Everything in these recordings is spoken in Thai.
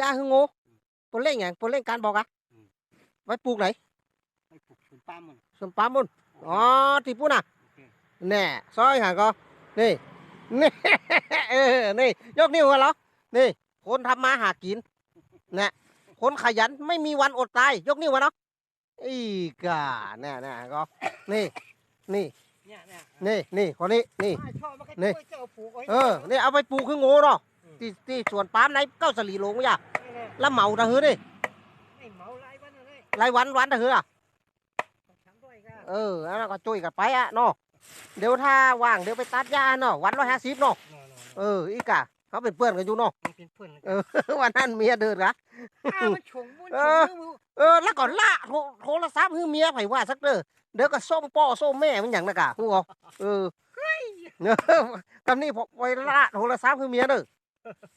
ยาคือโง่ปนเล่งหยังปนเล่งการบอกอะอืมไว้ปลูกไหนให้ปลูกสวนปาล์มมันสวนปาล์มมุนอ๋อที่ปุ่นน่ะโอเคแน่ซอยหาก็นี่นี่เออนี่ยกนิ้วกันเหรอนี่คนทำมาหากินนะคนขยันไม่มีวันอดตายยกนิ้วมาเนาะอีกาแน่แน่ก็นี่นี่เนี่ยเนี่ยนี่นี่คนนี้นี่ไอ้ชอบมันก็นี่ช่วยเจ้าปลูกไว้เออนี่เอาไปปลูกคือโง่เนาะอืม ที่ที่สวนปาล์มไหนเก้าสลีหลงอย่าเนี่ยแล้วเหมาตะหือดิไอ้เหมาไรวันอะไรรายวันวันตะหืออะช้ำด้วยก็เออแล้วก็จุยกันไปอะเนาะเดี๋ยวถ้าว่างเดี๋ยวไปตัดหญ้าเนาะวันร้อยห้าสิบเนาะนอนเอออีกอะเขาเป็นเพื่อนกันอยู่เนาะมันเป็นเพื่อนเออวันนั้นเมียเดินกะอ้าวมันฉงมันเอฉองมือเออแล้วก็ละโทรโทรศัพท์ให้เมียไผว่าสักเด้อเดี๋ยวก็ส้มพ่อส้มแม่มันอย่างนะกะฮู้บ่เออเออกำนี้พอไว้ละโทรศัพท์ให้เมียเด้อ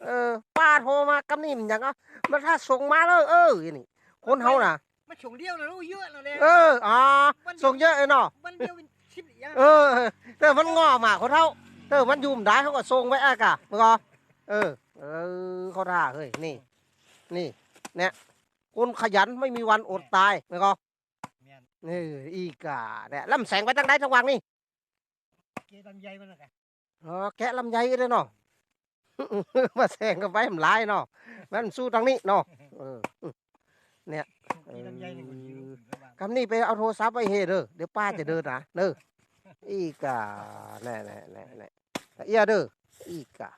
เออป้าโทรมากำนี้มันอย่างอะมันถ้าส่งมาเลยเอออย่างนี่คนเฮาน่ะมันฉงเดียวนะรู้เยอะนะเลยเอออ่าส่งเยอะเลยเนาะมันเดียวเป็นชิปอย่างเออแต่มันงอมาคนเท่าเออมันยุ่มได้เขาก็ส่งไว้อากะมึงก็เออ เออเขาท่าเฮ้ยนี่ นี่เนี่ยคนขยันไม่มีวันอดตายมึงก็แม่นนี่อีกาเนี่ยลำแสงไปทางไหนทางวังนี่เกลำไยมันนะกะอ๋อแกะลำไยก็ได้เนาะ มาแซงกันไปมันหลายเนาะมันสู้ทางนี้เนาะเออเนี่ยคำนี้ไปเอาโทรศัพท์ไปเฮเด้อเดี๋ยวป้าจะเดินนะเด้ออีกาแน่แน่แน่แน่เอียเด้ออีกา